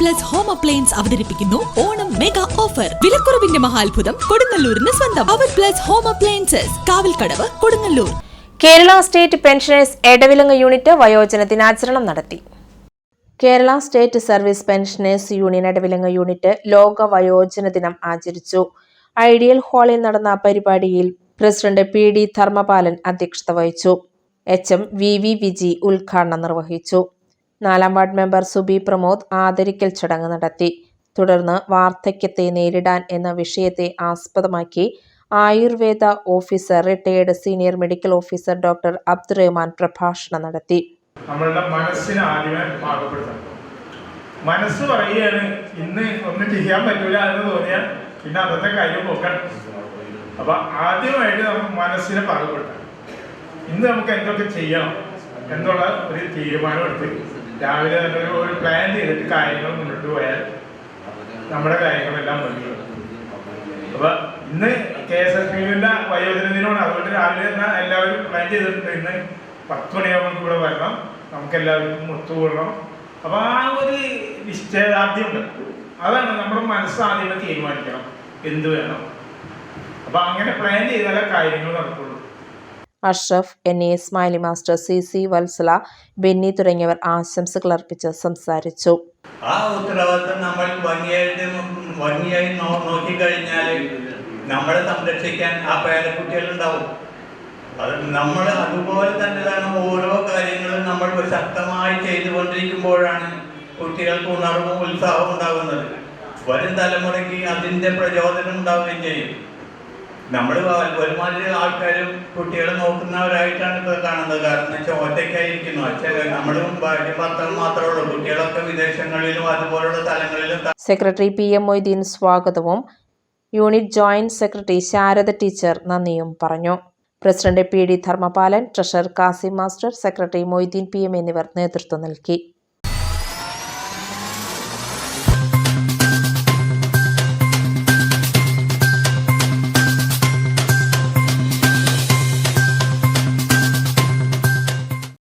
Plus home appliance അവതരിപ്പിക്കുന്നു. Onam mega offer വിലക്കുറവിന്റെ മഹാത്ഭുതം കൊടുങ്ങല്ലൂരിന് സ്വന്തം. അവർ plus home appliances Kavalkadavu Kodungallur. Kerala state pensioners Edavilangu unit വയോജന ദിനാചരണം നടത്തി. Kerala state service pensioners union Edavilangu unit ലോക വയോജന ദിനം ആചരിച്ചു. ഐഡിയൽ ഹാളിൽ നടന്ന പരിപാടിയിൽ പ്രസിഡന്റ് പി ഡി ധർമ്മപാലൻ അധ്യക്ഷത വഹിച്ചു. H M V V Viji ഉദ്ഘാടനം നിർവഹിച്ചു. നാലാം വാർഡ് മെമ്പർ സുബി പ്രമോദ് ആദരിക്കൽ ചടങ്ങ് നടത്തി. തുടർന്ന് വാർദ്ധക്യത്തെ നേരിടാൻ എന്ന വിഷയത്തെ ആസ്പദമാക്കി Ayurveda officer retired senior medical officer doctor Abdurahman പ്രഭാഷണം നടത്തി. നമ്മളുടെ മനസ്സിനെ ആദ്യമേ പാകപ്പെടുത്തണം. മനസ്സ് പറയുകയാണ് ഇന്ന് ഒന്നും ചെയ്യാൻ പറ്റൂല എന്ന് തോന്നിയാൽ പിന്നെ അന്നത്തെ കാര്യം പോക്കണം അപ്പൊ ആദ്യമായിട്ട് നമുക്ക് മനസ്സിനെ പാകപ്പെടുത്തണം. ഇന്ന് നമുക്ക് എന്തൊക്കെ ചെയ്യണം എന്നുള്ള ഒരു തീരുമാനം എടുത്ത് രാവിലെ തന്നെ ഒരു ഒരു പ്ലാൻ ചെയ്തിട്ട് കാര്യങ്ങൾ മുന്നോട്ട് പോയാൽ നമ്മുടെ കാര്യങ്ങളെല്ലാം മുന്നിൽ അപ്പൊ ഇന്ന് കെ എസ് എഫ് യുവിന്റെ വയോജന ദിനമാണ്. അതുകൊണ്ട് രാവിലെ തന്നെ എല്ലാവരും പ്ലാൻ ചെയ്തിട്ടുണ്ട്. ഇന്ന് പത്ത് മണിയാകുമ്പോൾ നമുക്ക് ഇവിടെ വരണം. നമുക്ക് എല്ലാവർക്കും ഒത്തുകൂടണം. അപ്പൊ ആ ഒരു നിശ്ചയദാർഢ്യമുണ്ട്. അതാണ് നമ്മുടെ മനസ്സ് ആദ്യമേ തീരുമാനിക്കണം. എന്ത് വേണം. അപ്പൊ അങ്ങനെ പ്ലാൻ ചെയ്താലേ കാര്യങ്ങൾ നടക്കുള്ളൂ. Ashraf N. A. Ismaili master C. C. Vatsala Benny തുടങ്ങിയവർ ആശംസകൾ അർപ്പിച്ച് സംസാരിച്ചു. ആ ഉത്തരവാദിത്തം നമ്മൾ ഭംഗിയായി നോക്കിക്കഴിഞ്ഞാൽ നമ്മളെ സംരക്ഷിക്കാൻ ആ പേരക്കുട്ടികളുണ്ടാവും അത് നമ്മൾ അതുപോലെ തന്നെയാണ് ഓരോ കാര്യങ്ങളും നമ്മൾ ശക്തമായി ചെയ്തുകൊണ്ടിരിക്കുമ്പോഴാണ് കുട്ടികൾക്ക് ഉണർവും ഉത്സാഹവും ഉണ്ടാകുന്നത്. വരും തലമുറയ്ക്ക് അതിന്റെ പ്രചോദനം ഉണ്ടാവുകയും ചെയ്യും. നമ്മൾ ഒരുമാതിരി ആൾക്കാരും കുട്ടികളെ നോക്കുന്നവരായിട്ടാണ് ഇപ്പോൾ കാണുന്നത്. കാരണം വെച്ചാൽ ഒറ്റയ്ക്കായിരിക്കുന്നു. അച്ഛൻ നമ്മളും ഭാര്യ ഭർത്താവും മാത്രമേ ഉള്ളൂ. കുട്ടികളൊക്കെ വിദേശങ്ങളിലും അതുപോലുള്ള സ്ഥലങ്ങളിലും സെക്രട്ടറി പി എം മൊയ്തീൻ സ്വാഗതവും. Unit joint secretary Sarada teacher നന്ദിയും പറഞ്ഞു. President P D Dharmapalan treasurer Kasim master secretary Moideen P M എന്നിവർ നേതൃത്വം നൽകി.